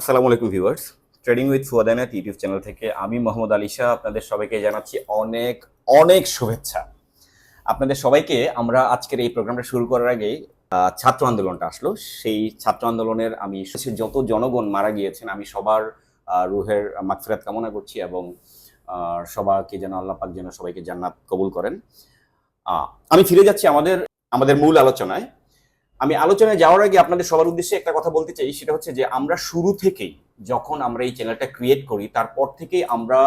আসসালামু আলাইকুম viewers. Trading with ফুয়াদানাত ইউটিউব চ্যানেল থেকে আমি মোহাম্মদ আলী শাহ আপনাদের সবাইকে জানাচ্ছি অনেক অনেক শুভেচ্ছা। আপনাদের সবাইকে আমরা আজকের এই প্রোগ্রামটা শুরু করার আগে ছাত্র আন্দোলনটা আসলো। সেই ছাত্র আন্দোলনের আমি যত জনগণ মারা গিয়েছেন, আমি সবার রুহের মাগফিরাত কামনা করছি এবং সবাইকে যেন আল্লাহ পাক যেন সবাইকে জান্নাত কবুল করেন। আমি ফিরে যাচ্ছি আমাদের আমাদের মূল আলোচনায়। আমি আলোচনায় যাওয়ার আগে আপনাদের সবার উদ্দেশ্যে একটা কথা বলতে চাই, সেটা হচ্ছে যে আমরা শুরু থেকেই যখন আমরা এই চ্যানেলটা ক্রিয়েট করি, তারপর থেকেই আমরা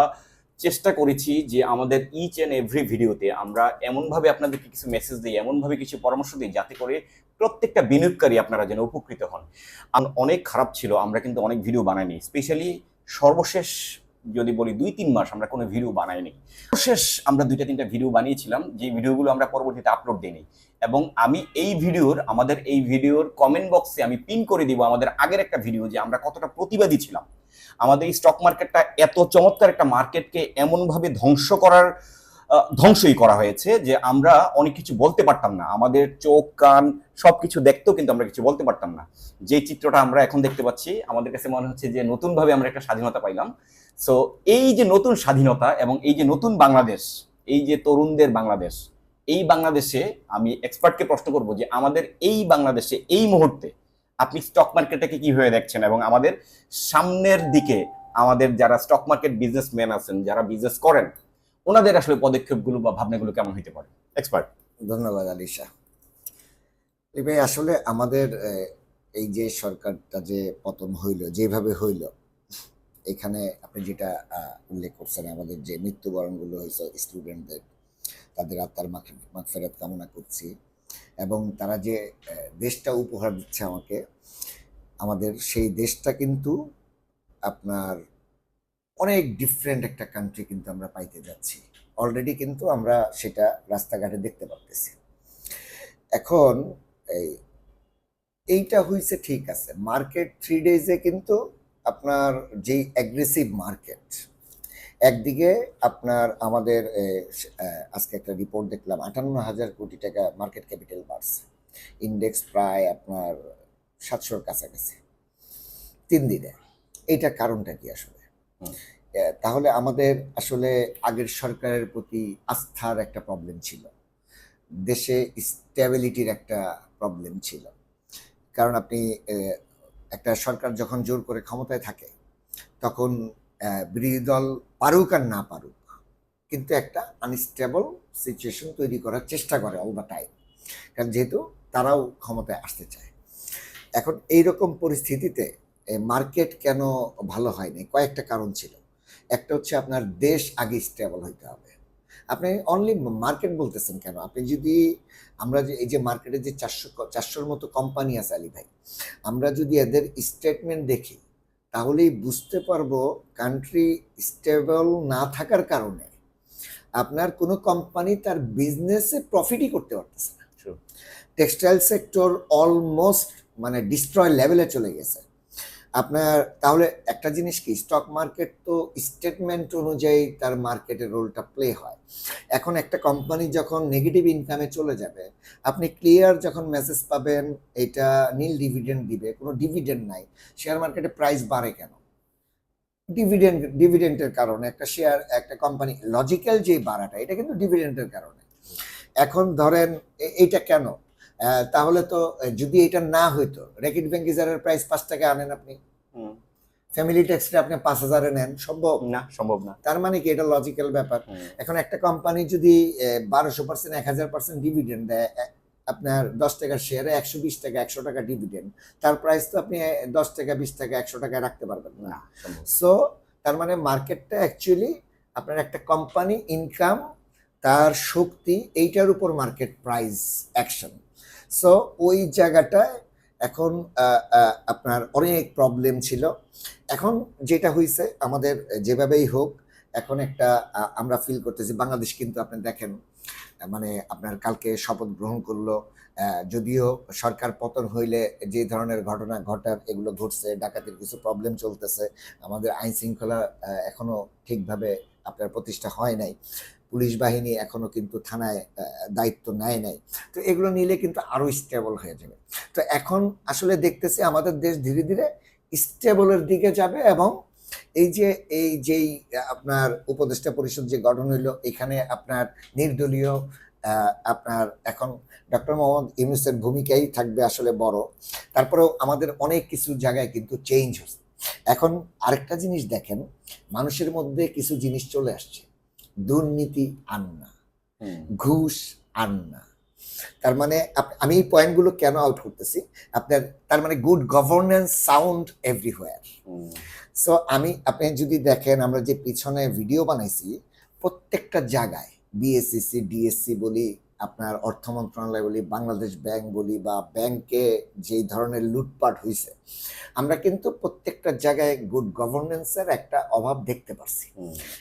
চেষ্টা করেছি যে আমাদের ইচ অ্যান্ড এভরি ভিডিওতে আমরা এমনভাবে আপনাদেরকে কিছু মেসেজ দিই, এমনভাবে কিছু পরামর্শ দিই, যাতে করে প্রত্যেকটা বিনিয়োগকারী আপনারা যেন উপকৃত হন। অনেক খারাপ ছিল, আমরা কিন্তু অনেক ভিডিও বানাইনি স্পেশালি সর্বশেষ যদি বলি দুই তিন মাস আমরা কোনো ভিডিও বানাইনি। সর্বশেষ আমরা দুইটা তিনটা ভিডিও বানিয়েছিলাম, যে ভিডিওগুলো আমরা পরবর্তীতে আপলোড দিইনি। এবং আমি এই ভিডিওর, আমাদের এই ভিডিওর কমেন্ট বক্সে আমি পিন করে দিব আমাদের আগের একটা ভিডিও যে আমরা কতটা প্রতিবাদী ছিলাম। আমাদের এই স্টক মার্কেটটা এত চমৎকার একটা মার্কেটকে এমনভাবে ধ্বংস করার ধ্বংসই করা হয়েছে যে আমরা অনেক কিছু বলতে পারতাম না। আমাদের চোখ, কান সব কিছু দেখতেও কিন্তু আমরা কিছু বলতে পারতাম না। যে চিত্রটা আমরা এখন দেখতে পাচ্ছি, আমাদের কাছে মনে হচ্ছে যে নতুনভাবে আমরা একটা স্বাধীনতা পাইলাম। সো এই যে নতুন স্বাধীনতা এবং এই যে নতুন বাংলাদেশ, এই যে তরুণদের বাংলাদেশ এই বাংলাদেশে আমি এক্সপার্টকে প্রশ্ন করব যে আমাদের এই বাংলাদেশে, এই মুহূর্তে আপনি স্টক মার্কেটটাকে কীভাবে দেখছেন? এবং আমাদের সামনের দিকে আমাদের যারা স্টক মার্কেট বিজনেসম্যান আছেন, যারা বিজনেস করেন, ওনাদের আসলে পদক্ষেপগুলো বা ভাবনাগুলো কেমন হতে পারে? এক্সপার্ট ধন্যবাদ, আলিশা। ভাই, আসলে আমাদের এই যে সরকারটা যে পতন হইল, যেভাবে হইল, এখানে আপনি যেটা উল্লেখ করছেন, আমাদের যে মৃত্যুবরণগুলো হয়েছে স্টুডেন্টদের তাদের আত্মার মাখ ফেরত কামনা করছি। এবং তারা যে দেশটা উপহার দিচ্ছে আমাকে, আমাদের সেই দেশটা কিন্তু আপনার অনেক ডিফারেন্ট একটা কান্ট্রি কিন্তু আমরা পাইতে যাচ্ছি। অলরেডি কিন্তু আমরা সেটা রাস্তাঘাটে দেখতে পারতেছি। এখন এই, এইটা হয়েছে ঠিক আছে। মার্কেট থ্রি ডেজে কিন্তু আপনার যেই অ্যাগ্রেসিভ মার্কেট একদিকে আপনার আমাদের আজকে একটা রিপোর্ট দেখলাম আটান্ন হাজার কোটি টাকা মার্কেট ক্যাপিটাল বাড়ছে। ইন্ডেক্স প্রায় আপনার সাতশোর কাছাকাছি। তিন দিনে। এইটা কারণটা কি আসলে? তাহলে আমাদের আসলে আগের সরকারের প্রতি আস্থার একটা প্রবলেম ছিল। দেশে স্ট্যাবিলিটির একটা প্রবলেম ছিল। কারণ আপনি একটা সরকার যখন জোর করে ক্ষমতায় থাকে তখন বিরোধী দল পারুক আর না পারুক, কিন্তু একটা আনস্টেবল সিচুয়েশন তৈরি করার চেষ্টা করে অল দ্য টাইম কারণ যেহেতু তারাও ক্ষমতায় আসতে চায়। এখন এইরকম পরিস্থিতিতে মার্কেট কেন ভালো হয়নি? কয়েকটা কারণ ছিল। একটা হচ্ছে আপনার দেশ আগে স্টেবল হইতে হবে। আপনি অনলি মার্কেট বলতেছেন কেন? আপনি যদি আমরা যে, এই যে মার্কেটে যে চারশো চারশোর মতো কোম্পানি আছে আলী ভাই, আমরা যদি এদের স্টেটমেন্ট দেখি তাহলেই বুঝতে পারব কান্ট্রি স্টেবল না থাকার কারণে আপনার কোনো কোম্পানি তার বিজনেসে প্রফিটই করতে পারতেছে না। টেক্সটাইল সেক্টর অলমোস্ট মানে ডিস্ট্রয় লেভেলে চলে গেছে। আপনার, তাহলে একটা জিনিস কি? স্টক মার্কেট তো স্টেটমেন্ট অনুযায়ী তার মার্কেটের রোলটা প্লে হয়। এখন একটা কোম্পানি যখন নেগেটিভ ইনকামে চলে যাবে, আপনি ক্লিয়ার যখন মেসেজ পাবেন, এটা নীল ডিভিডেন্ড দিবে, কোনো ডিভিডেন্ড নাই। শেয়ার মার্কেটে প্রাইস বাড়ে কেন? ডিভিডেন্ড ডিভিডেন্টের কারণে একটা শেয়ার একটা কোম্পানি লজিক্যাল যে বাড়াটা, এটা কিন্তু ডিভিডেন্টের কারণে। এখন ধরেন এইটা কেন? তাহলে তো যদি এটা না হইতো রেকিট ব্যাংকিজারের প্রাইস পাঁচ টাকা আনেন আপনি। ফ্যামিলি ট্যাক্সটা আপনি পাঁচ হাজারে নেন সম্ভব? না সম্ভব না। তার মানে কি এটা লজিক্যাল ব্যাপার। এখন একটা কোম্পানি যদি বারোশো পার্সেন্ট এক হাজার পার্সেন্ট ডিভিডেন্ড দেয় আপনার দশ টাকার শেয়ারে একশো বিশ টাকা একশো টাকা ডিভিডেন্ড তার প্রাইস তো আপনি দশ টাকা বিশ টাকা একশো টাকা রাখতে পারবেন না। সো তার মানে মার্কেটটা অ্যাকচুয়ালি আপনার একটা কোম্পানি ইনকাম তার শক্তি এইটার উপর মার্কেট প্রাইস অ্যাকশন সো ওই জায়গাটায় এখন আপনার অনেক প্রবলেম ছিল। এখন যেটা হয়েছে আমাদের যেভাবেই হোক এখন একটা আমরা ফিল করতেছি বাংলাদেশ কিন্তু আপনি দেখেন মানে আপনার কালকে শপথ গ্রহণ করল যদিও সরকার পতন হইলে যে ধরনের ঘটনা ঘটার এগুলো ঘটছে ডাকাতির কিছু প্রবলেম চলতেছে আমাদের আইন শৃঙ্খলা আহ, এখনও ঠিকভাবে আপনার প্রতিষ্ঠা হয় নাই। পুলিশ বাহিনী এখনও কিন্তু থানায় দায়িত্ব নেয় নাই। তো এগুলো নিলে কিন্তু আরও স্টেবল হয়ে যাবে। তো এখন আসলে দেখতেছি আমাদের দেশ ধীরে ধীরে স্টেবলের দিকে যাবে এবং এই যে, এই যেই আপনার উপদেষ্টা পরিষদ যে গঠন হইল, এখানে আপনার নির্দলীয় আপনার এখন ডক্টর মোহাম্মদ ইউনুসের ভূমিকাই থাকবে আসলে বড়। তারপরেও আমাদের অনেক কিছু জায়গায় কিন্তু চেঞ্জ হচ্ছে। এখন আরেকটা জিনিস দেখেন, মানুষের মধ্যে কিছু জিনিস চলে আসছে। দুর্নীতি আন না ঘুষ আন না তার মানে আমি এই পয়েন্টগুলো কেন আউট করতেছি? আপনার তার মানে good governance sound everywhere so আমি আপনি যদি দেখেন আমরা যে পিছনে ভিডিও বানাইছি প্রত্যেকটা জায়গায় বিএসসিসি ডিএসসি বলি আপনার অর্থ মন্ত্রণালয় বলি বাংলাদেশ ব্যাংক বলি বা ব্যাংকে যেই ধরনের লুটপাট হয়েছে আমরা কিন্তু প্রত্যেকটা জায়গায় গুড গভর্নেন্সের একটা অভাব দেখতে পারছি।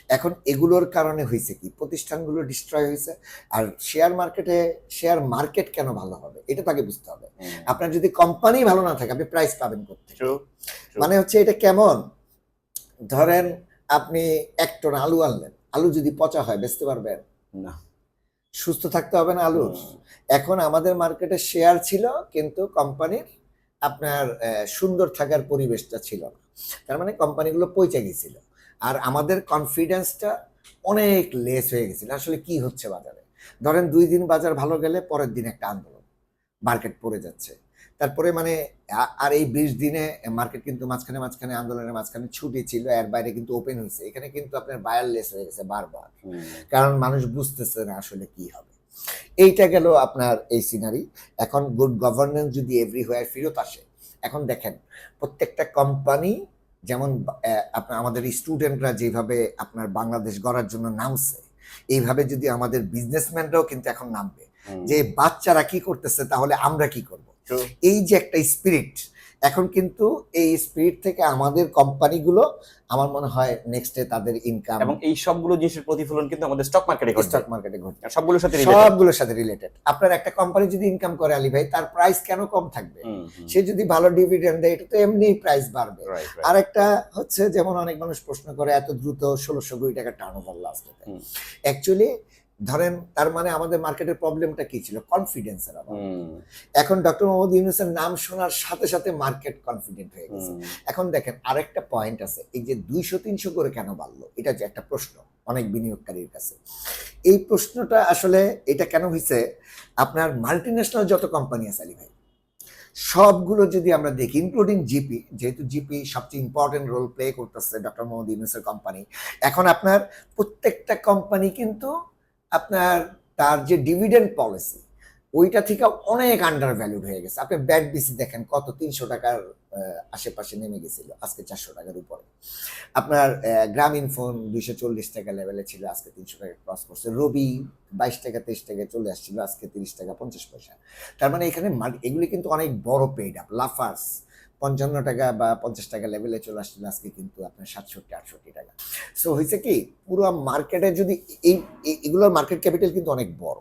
এখন এগুলোর কারণে হয়েছে কি? প্রতিষ্ঠানগুলো ডিস্ট্রয় হয়েছে আর শেয়ার মার্কেটে শেয়ার মার্কেট কেন ভালো হবে? এটা তাকে বুঝতে হবে। আপনার যদি কোম্পানি ভালো না থাকে আপনি প্রাইস পাবেন করতে. মানে হচ্ছে এটা কেমন? ধরেন আপনি এক টন আলু আনলেন আলু যদি পচা হয় বেচতে পারবেন? না। সুস্থ থাকতে হবে না আলুর। এখন আমাদের মার্কেটে শেয়ার ছিল কিন্তু কোম্পানির আপনার সুন্দর থাকার পরিবেশটা ছিল না। তার মানে কোম্পানিগুলো পৌঁছে গেছিল। আর আমাদের কনফিডেন্সটা অনেক লেস হয়ে গেছিল। আসলে কি হচ্ছে বাজারে? ধরেন দুই দিন বাজার ভালো গেলে পরের দিন একটা আন্দোলন। মার্কেট পড়ে যাচ্ছে। তারপরে মানে আর এই বিশ দিনে মার্কেট কিন্তু মাঝখানে মাঝখানে আন্দোলনের মাঝখানে ছুটি ছিল এর বাইরে কিন্তু ওপেন হয়েছে। এখানে কিন্তু আপনার বায়ারলেস হয়ে গেছে বারবার। কারণ মানুষ বুঝতেছে না আসলে কি হবে। এইটা গেল আপনার এই সিনারি এখন গুড গভর্নেন্স যদি এভরিহোয়ার ফেরত আসে এখন দেখেন প্রত্যেকটা কোম্পানি যেমন আপনার আমাদের স্টুডেন্টরা যেভাবে আপনার বাংলাদেশ গড়ার জন্য নামছে এইভাবে যদি আমাদের বিজনেসম্যানরাও কিন্তু এখন নামবে। যে বাচ্চারা কি করতেছে তাহলে আমরা কি করব. এই যে একটা স্পিরিট এখন কিন্তু এই স্পিরিট থেকে আমাদের কোম্পানিগুলো আমার মনে হয় নেক্সটে তাদের ইনকাম এবং এই সবগুলো জিনিসের প্রতিফলন কিন্তু আমাদের স্টক মার্কেটে ঘটবে। স্টক মার্কেটে ঘটবে। সবগুলোর সাথে। সবগুলোর সাথে রিলেটেড আপনার একটা কোম্পানি যদি ইনকাম করে আলী ভাই তার প্রাইস কেন কম থাকবে? সে যদি ভালো ডিভিডেন্ড দেয় এটা তো এমনি প্রাইস বাড়বে. আর একটা হচ্ছে যেমন অনেক মানুষ প্রশ্ন করে এত দ্রুত ষোলোশো কোটি টাকা টার্ন ওভার লাস্ট। অ্যাকচুয়ালি ধরেন তার মানে আমাদের মার্কেটের প্রবলেমটা কি ছিল? কনফিডেন্সের অভাব। এখন ডক্টর মোহাম্মদ ইউনুসের নাম শোনার সাথে সাথে মার্কেট কনফিডেন্ট হয়ে গেছে। এখন দেখেন আরেকটা পয়েন্ট আছে। এই যে দুইশো তিনশো করে কেন বাড়লো? এটা যে একটা প্রশ্ন অনেক বিনিয়োগকারীর কাছে। এই প্রশ্নটা আসলে এটা কেন হয়েছে আপনার মাল্টি ন্যাশনাল যত কোম্পানি আছে আলী ভাই সবগুলো যদি আমরা দেখি ইনক্লুডিং জিপি যেহেতু জিপি সবচেয়ে ইম্পর্টেন্ট রোল প্লে করতেছে ডক্টর মোহাম্মদ ইউনুসের কোম্পানি এখন আপনার প্রত্যেকটা কোম্পানি কিন্তু আপনার তার যে ডিভিডেন্ড পলিসি ওইটা থেকে অনেক আন্ডার ভ্যালুড হয়ে গেছে। আপনি ব্যাট বিসি দেখেন কত, তিনশো টাকার আশেপাশে নেমে গেছিল, আজকে চারশো টাকার উপরে। আপনার গ্রামীণ ফোন দুইশো চল্লিশ টাকা লেভেলে ছিল, আজকে তিনশো টাকা ক্রস করছে। রবি বাইশ টাকা, তেইশ টাকা চলে আসছিল, আজকে তিরিশ টাকা, পঞ্চাশ পয়সা। তার মানে এখানে এগুলি কিন্তু অনেক বড় পেড আপ লাফার্স পঞ্চান্ন টাকা বা পঞ্চাশ টাকা লেভেলে চলে আসছিল আজকে কিন্তু আপনার সাতষট্টি আটষট্টি টাকা। সো হয়েছে কি পুরো মার্কেটে যদি এই এগুলোর মার্কেট ক্যাপিটাল কিন্তু অনেক বড়।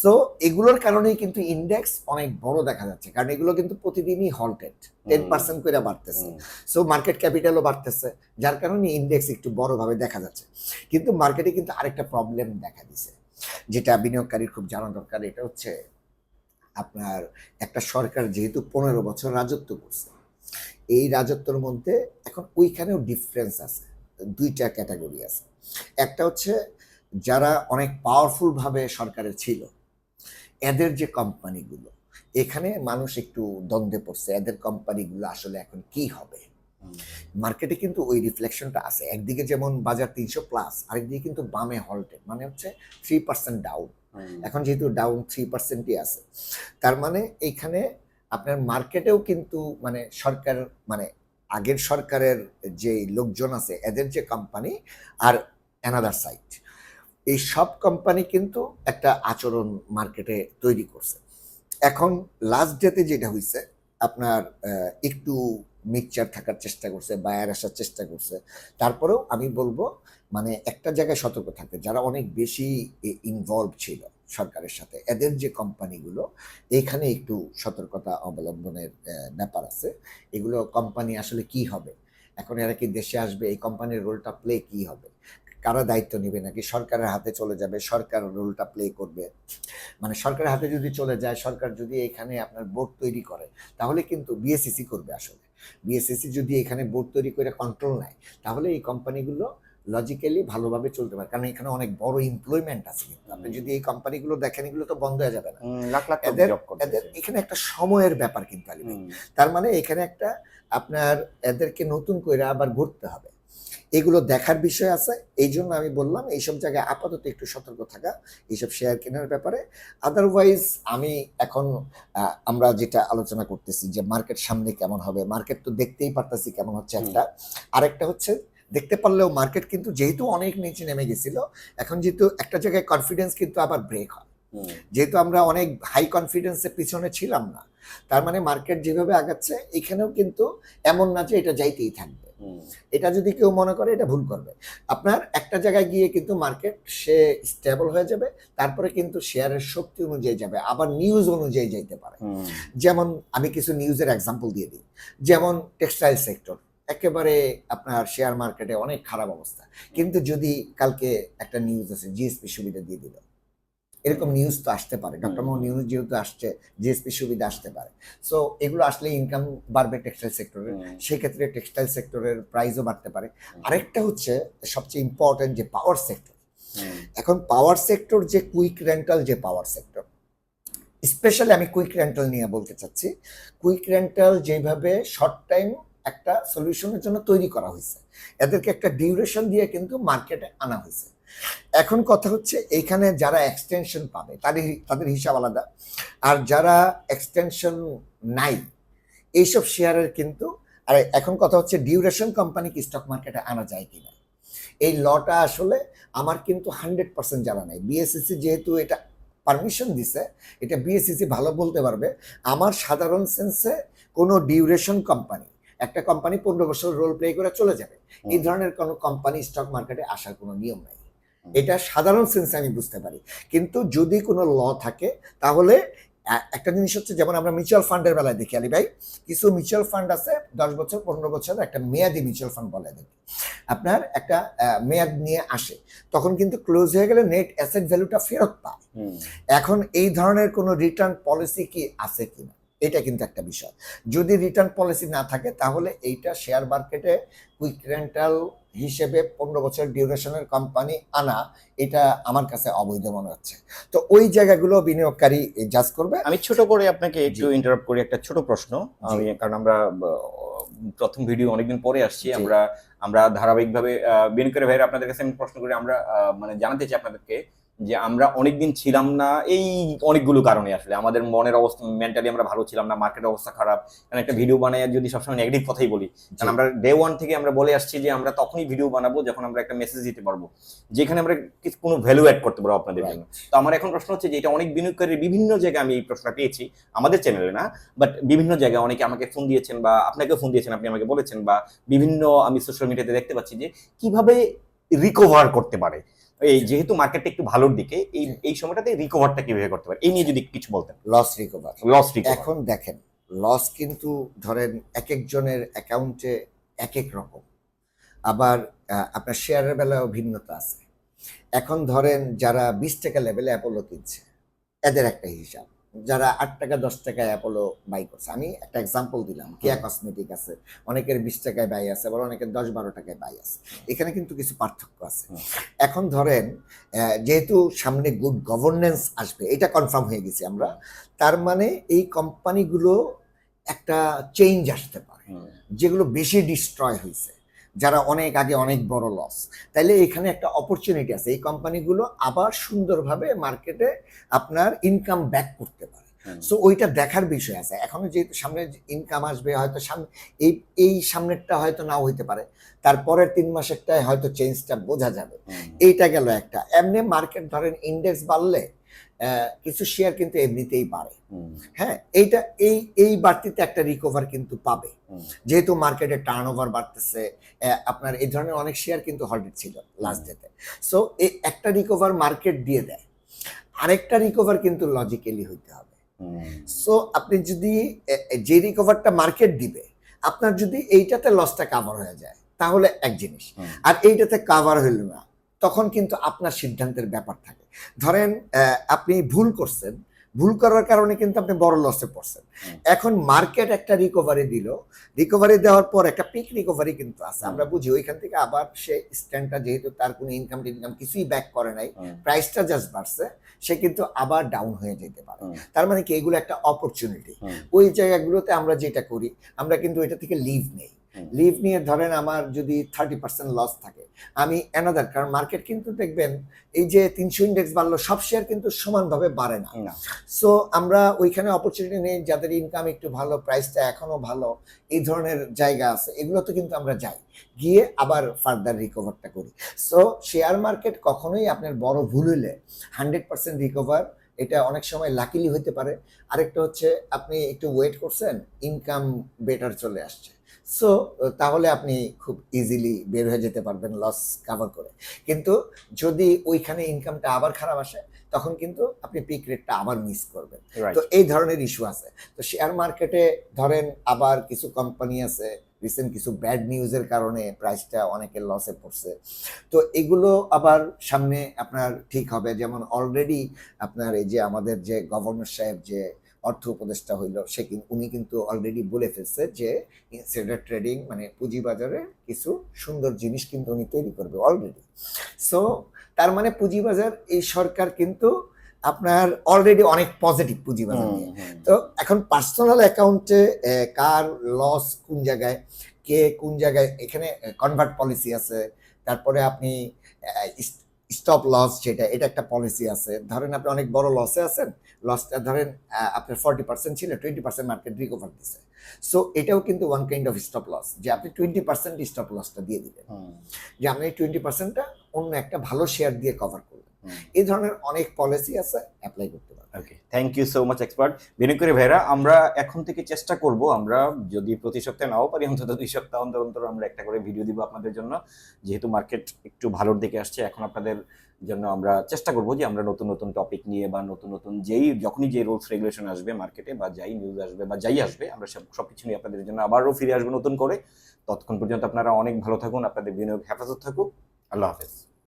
সো এগুলোর কারণেই কিন্তু ইন্ডেক্স অনেক বড় দেখা যাচ্ছে কারণ এগুলো কিন্তু প্রতিদিনই হল্টেড টেন পার্সেন্ট করে বাড়তেছে। সো মার্কেট ক্যাপিটালও বাড়তেছে যার কারণে ইন্ডেক্স একটু বড়ভাবে দেখা যাচ্ছে। কিন্তু মার্কেটে কিন্তু আরেকটা প্রবলেম দেখা দিছে যেটা বিনিয়োগকারীর খুব জানা দরকার এটা হচ্ছে আপনার একটা সরকার যেহেতু পনেরো বছর রাজত্ব করছে এই রাজত্বের মধ্যে এখন ওইখানেও ডিফারেন্স আছে। দুইটা ক্যাটাগরি আছে। একটা হচ্ছে যারা অনেক পাওয়ারফুল ভাবে সরকারে ছিল এদের যে কোম্পানিগুলো এখানে মানুষ একটু দ্বন্দ্বে পড়ছে এদের কোম্পানিগুলো আসলে এখন কি হবে? মার্কেটে কিন্তু ওই রিফ্লেকশনটা আছে। একদিকে যেমন বাজার তিনশো প্লাস আরেকদিকে কিন্তু বামে হল্টেড মানে হচ্ছে থ্রি পার্সেন্ট ডাউন এখন যেহেতু ডাউন থ্রি পার্সেন্টই আছে তার মানে এইখানে আপনার মার্কেটেও কিন্তু মানে সরকার মানে আগের সরকারের যে লোকজন আছে, এদের যে কোম্পানি আর অ্যানাদার সাইট এই সব কোম্পানি কিন্তু একটা আচরণ মার্কেটে তৈরি করছে। এখন লাস্ট ডেতে যেটা হয়েছে আপনার একটু মিক্সচার থাকার চেষ্টা করছে বায়ার আসার চেষ্টা করছে। তারপরেও আমি বলব মানে একটা জায়গায় সতর্ক থাকতে, যারা অনেক বেশি ইনভলভ ছিল সরকারের সাথে। এদের যে কোম্পানিগুলো এইখানে একটু সতর্কতা অবলম্বনের ব্যাপার আছে। এগুলো কোম্পানি আসলে কি হবে? এখন এরা কি দেশে আসবে? এই কোম্পানির রোলটা প্লে কি হবে? কারা দায়িত্ব নেবে? নাকি সরকারের হাতে চলে যাবে? সরকার রোলটা প্লে করবে? মানে সরকারের হাতে যদি চলে যায়, সরকার যদি এখানে আপনার বোর্ড তৈরি করে, তাহলে কিন্তু বিএসসিসি করবে আসলে। বিএসএসসি যদি এখানে বোর্ড তৈরি করে কন্ট্রোল নেয়, তাহলে এই কোম্পানিগুলো লজিক্যালি ভালোভাবে চলতে পারে। কারণ এখানে অনেক বড় এমপ্লয়মেন্ট আছে কিন্তু। আপনি যদি এই কোম্পানিগুলো দেখেন এগুলো তো বন্ধ হয়ে যাবে না। লাখ লাখ এদের এদের এখানে একটা সময়ের ব্যাপার কিন্তু আলী ভাই। তার মানে এখানে একটা আপনার এদেরকে নতুন করে আবার ঘুরতে হবে। এগুলো দেখার বিষয় আছে। এই জন্য আমি বললাম এইসব জায়গায় আপাতত একটু সতর্ক থাকা এইসব শেয়ার কেনার ব্যাপারে। আদারওয়াইজ আমি এখন আমরা যেটা আলোচনা করতেছি যে মার্কেট সামনে কেমন হবে মার্কেট তো দেখতেই পারতেছি কেমন হচ্ছে একটা। আরেকটা হচ্ছে দেখতে পারলেও মার্কেট কিন্তু যেহেতু অনেক নিচে নেমে গেছিল এখন যেহেতু একটা জায়গায় কনফিডেন্স কিন্তু আবার ব্রেক হয়। যেহেতু আমরা অনেক হাই কনফিডেন্সের পিছনে ছিলাম না তার মানে মার্কেট যেভাবে আগাচ্ছে এখানেও কিন্তু এমন না যে এটা যাইতেই থাকবে। এটা যদি কেউ মনে করে এটা ভুল করবে। আপনার একটা জায়গায় গিয়ে কিন্তু মার্কেট সে স্টেবল হয়ে যাবে তারপরে কিন্তু শেয়ারের শক্তি অনুযায়ী যাবে আবার নিউজ অনুযায়ী যাইতে পারে। যেমন আমি কিছু নিউজের এক্সাম্পল দিয়ে দিই। যেমন টেক্সটাইল সেক্টর একেবারে আপনার শেয়ার মার্কেটে অনেক খারাপ অবস্থা। কিন্তু যদি কালকে একটা নিউজ আছে জিএসপি সুবিধা দিয়ে দিল। এরকম নিউজ তো আসতে পারে। ডক্টর মোহন নিউজ যেহেতু আসছে জিএসপি সুবিধা আসতে পারে। সো এগুলো আসলে ইনকাম বাড়বে টেক্সটাইল সেক্টরের সেক্ষেত্রে টেক্সটাইল সেক্টরের প্রাইসও বাড়তে পারে। আরেকটা হচ্ছে সবচেয়ে ইম্পর্টেন্ট যে পাওয়ার সেক্টর এখন পাওয়ার সেক্টর যে কুইক রেন্টাল যে পাওয়ার সেক্টর স্পেশালি আমি কুইক রেন্টাল নিয়ে বলতে চাচ্ছি। কুইক রেন্টাল যেভাবে শর্ট টাইম একটা সলিউশনের জন্য তৈরি করা হয়েছে। এদেরকে একটা ডিউরেশন দিয়ে কিন্তু মার্কেটে আনা হয়েছে। এখন কথা হচ্ছে এইখানে যারা এক্সটেনশন পাবে, তাদের তাদের হিসাব আলাদা। আর যারা এক্সটেনশন নাই, এইসব শেয়ারের কিন্তু, আর এখন কথা হচ্ছে ডিউরেশন কোম্পানি কি স্টক মার্কেটে আনা যায় কিনা। এই লটা আসলে আমার কিন্তু হান্ড্রেড পার্সেন্ট জানা নাই। বিএসসিসি যেহেতু এটা পারমিশন দিছে, এটা বিএসসিসি ভালো বলতে পারবে। আমার সাধারণ সেন্সে কোনো ডিউরেশন কোম্পানি একটা কোম্পানি পনেরো বছর রোল প্লে করে চলে যাবে। এই ধরনের কোনো কোম্পানি স্টক মার্কেটে আসার কোনো নিয়ম নাই। এটা সাধারণ সেন্সে আমি বুঝতে পারি। কিন্তু যদি কোনো ল থাকে তাহলে একটা জিনিস হচ্ছে যেমন আমরা মিউচুয়াল ফান্ডের বেলায় দেখি আলী ভাই কিছু মিউচুয়াল ফান্ড আছে দশ বছর পনেরো বছর একটা মেয়াদি মিউচুয়াল ফান্ড বলে দেখি আপনার একটা মেয়াদ নিয়ে আসে তখন কিন্তু ক্লোজ হয়ে গেলে নেট অ্যাসেট ভ্যালুটা ফেরত পায়। এখন এই ধরনের কোনো রিটার্ন পলিসি কি আছে কিনা? এটা কিন্তু একটা বিষয়। যদি রিটার্ন পলিসি না থাকে তাহলে এইটা শেয়ার মার্কেটে কুইক রেন্টাল হিসেবে পনেরো বছর ডিউরেশনের কোম্পানি আনা এটা আমার কাছে অবৈধ মনে হচ্ছে। তো ওই জায়গাগুলো বিনিয়োগকারী জাজ করবে। আমি ছোট করে আপনাকে একটু ইন্টারাপ্ট করি একটা ছোট প্রশ্ন। আমি কারণ আমরা প্রথম ভিডিও অনেকদিন পরে আসছি। আমরা আমরা ধারাবাহিকভাবে বিনিয়োগকারী ভাইরা আপনাদের কাছে আমি প্রশ্ন করি আমরা মানে জানাতে চাই আপনাদেরকে যে আমরা অনেকদিন ছিলাম না এই অনেকগুলো কারণে আসলে। আমাদের মনের অবস্থা মেন্টালি আমরা ভালো ছিলাম না মার্কেটের অবস্থা খারাপ। কারণ একটা ভিডিও বানাই যদি সবসময় নেগেটিভ কথাই বলি কারণ আমরা ডে ওয়ান থেকে আমরা বলে আসছি যে আমরা তখনই ভিডিও বানাবো যখন আমরা একটা মেসেজ দিতে পারব। যেখানে আমরা কিছু কোনো ভ্যালু অ্যাড করতে পারব আপনাদের জন্য। তো আমার এখন প্রশ্ন হচ্ছে যে এটা অনেক বিনিয়োগকারীর বিভিন্ন জায়গায় আমি এই প্রশ্নটা পেয়েছি আমাদের চ্যানেলে না বাট বিভিন্ন জায়গায় অনেকে আমাকে ফোন দিয়েছেন বা আপনাকেও ফোন দিয়েছেন আপনি আমাকে বলেছেন বা বিভিন্ন আমি সোশ্যাল মিডিয়াতে দেখতে পাচ্ছি যে কীভাবে রিকভার করতে পারে। এই যেহেতু মার্কেটটা একটু ভালোর দিকে এই এই সময়টাতে রিকভারটা কীভাবে করতে পারে? এই নিয়ে যদি কিছু বলতেন। লস রিকভার লস রিকভার এখন দেখেন লস কিন্তু ধরেন এক একজনের অ্যাকাউন্টে এক এক রকম। আবার আপনার শেয়ারের বেলাও ভিন্নতা আছে। এখন ধরেন যারা বিশ টাকা লেভেলে অ্যাপোলো কিনছে এদের একটা হিসাব। যারা আট টাকা দশ টাকায় অ্যাপোলো বাই করছে। আমি একটা এক্সাম্পল দিলাম। কেয়া কসমেটিক আছে। অনেকের বিশ টাকায় বাই আছে আবার অনেকের দশ বারো টাকায় বাই আছে। এখানে কিন্তু কিছু পার্থক্য আছে। এখন ধরেন যেহেতু সামনে গুড গভর্নেন্স আসবে এটা কনফার্ম হয়ে গেছি আমরা তার মানে এই কোম্পানিগুলো একটা চেঞ্জ আসতে পারে। যেগুলো বেশি ডিস্ট্রয় হয়েছে যারা অনেক আগে অনেক বড় লস তাইলে এখানে একটা অপরচুনিটি আছে। এই কোম্পানিগুলো আবার সুন্দরভাবে মার্কেটে আপনার ইনকাম ব্যাক করতে পারে। সো ওইটা দেখার বিষয় আছে। এখনও যেহেতু সামনে ইনকাম আসবে হয়তো সামনে এই এই সামনেরটা হয়তো নাও হইতে পারে। তারপরের তিন মাসেরটায় হয়তো চেঞ্জটা বোঝা যাবে। এইটা গেল একটা। এমনি মার্কেট ধরেন ইন্ডেক্স বাড়লে কিছু শেয়ার কিন্তু এমনিতেই বাড়ে। হ্যাঁ এইটা এই এই বাড়তিতে একটা রিকভার কিন্তু পাবে। যেহেতু মার্কেটে টার্ন ওভার বাড়তেছে আপনার এই ধরনের অনেক শেয়ার কিন্তু হল্ডেড ছিল লাস্ট ডেতে সো এই একটা রিকভার মার্কেট দিয়ে দেয়। আরেকটা রিকভার কিন্তু লজিক্যালি হইতে হবে। সো আপনি যদি যে রিকভারটা মার্কেট দিবে আপনার যদি এইটাতে লসটা কাভার হয়ে যায় তাহলে এক জিনিস। আর এইটাতে কাভার হইল না। তখন কিন্তু আপনার সিদ্ধান্তের ব্যাপার থাকে। ধরেন আপনি ভুল করছেন। ভুল করার কারণে কিন্তু আপনি বড় লসে পড়ছেন। এখন মার্কেট একটা রিকভারি দিল। রিকভারি দেওয়ার পর একটা পিক রিকভারি কিন্তু আছে। আমরা বুঝি ওইখান থেকে আবার সে স্ট্যান্ডটা যেহেতু তার কোনো ইনকাম টিনকাম কিছুই ব্যাক করে নাই প্রাইসটা জাস্ট বাড়ছে সে কিন্তু আবার ডাউন হয়ে যেতে পারে। তার মানে কি? এগুলো একটা অপরচুনিটি ওই জায়গাগুলোতে আমরা যেটা করি আমরা কিন্তু এটা থেকে লিভ নেই। লিভ নিয়ে ধরেন আমার যদি থার্টি পার্সেন্ট লস থাকে আমি অ্যানাদার কারণ মার্কেট কিন্তু দেখবেন এই যে তিনশো ইন্ডেক্স বাড়লো সব শেয়ার কিন্তু সমানভাবে বাড়ে না। সো আমরা ওইখানে অপরচুনিটি নেই যাদের ইনকাম একটু ভালো প্রাইসটা এখনও ভালো এই ধরনের জায়গা আছে এগুলোতে কিন্তু আমরা যাই। গিয়ে আবার ফার্দার রিকভারটা করি। সো শেয়ার মার্কেট কখনোই আপনার বড় ভুল হলে হান্ড্রেড পার্সেন্ট রিকভার এটা অনেক সময় লাকিলি হতে পারে। আরেকটা হচ্ছে আপনি একটু ওয়েট করছেন ইনকাম বেটার চলে আসছে। সো তাহলে আপনি খুব ইজিলি বের হয়ে যেতে পারবেন লস কাভার করে। কিন্তু যদি ওইখানে ইনকামটা আবার খারাপ আসে তখন কিন্তু আপনি পিক রেটটা আবার মিস করবেন। তো এই ধরনের ইস্যু আছে। তো শেয়ার মার্কেটে ধরেন আবার কিছু কোম্পানি আছে রিসেন্ট কিছু ব্যাড নিউজের কারণে প্রাইসটা অনেকের লসে পড়ছে। তো এগুলো আবার সামনে আপনার ঠিক হবে। যেমন অলরেডি আপনার এই যে আমাদের যে গভর্নর সাহেব যে অর্থ উপদেষ্টা হইল, সে উনি কিন্তু অলরেডি বলে ফেলছে যে ইনসাইডার ট্রেডিং মানে পুঁজিবাজারে কিছু সুন্দর জিনিস কিন্তু উনি তৈরি করবে অলরেডি সো তার মানে পুঁজিবাজার এই সরকার কিন্তু আপনার অলরেডি অনেক পজিটিভ পুঁজিবাজার নিয়ে। তো এখন পার্সোনাল অ্যাকাউন্টে কার লস কোন জায়গায় কে কোন জায়গায় এখানে কনভার্ট পলিসি আছে তারপরে আপনি স্টপ লস যেটা এটা একটা পলিসি আছে। ধরেন আপনি অনেক বড় লসে আছেন লসটা ধরেন আপনার ফর্টি পার্সেন্ট ছিল টোয়েন্টি পার্সেন্ট মার্কেট রিকভার দিছে। সো এটাও কিন্তু one kind of stop loss যে আপনি টোয়েন্টি পার্সেন্ট স্টপ লসটা দিয়ে দিবেন যে আপনি টোয়েন্টি পার্সেন্টটা অন্য একটা ভালো শেয়ার দিয়ে কভার করবেন এই ধরনের অনেক পলিসি আছে অ্যাপ্লাই করতে পারেন okay thank you so much expert Binoy ভাইরা আমরা এখন থেকে চেষ্টা করব আমরা যদি প্রতি সপ্তাহে নাও পারি অন্তত দুই সপ্তাহ অন্তর অন্তর আমরা একটা করে ভিডিও দিব আপনাদের জন্য। যেহেতু মার্কেট একটু ভালোর দিকে আসছে এখন আপনাদের জন্য আমরা চেষ্টা করব যে আমরা নতুন নতুন টপিক নিয়ে বা নতুন নতুন যেই যখনই যে রুলস রেগুলেশন আসবে মার্কেটে বা যাই নিউজ আসবে বা যাই আসবে আমরা সব সবকিছু নিয়ে আপনাদের জন্য আবারও ফিরে আসব নতুন করে। ততক্ষণ পর্যন্ত আপনারা অনেক ভালো থাকুন আপনাদের বিনিয়োগ হেফাজত থাকুক। আল্লাহ হাফেজ।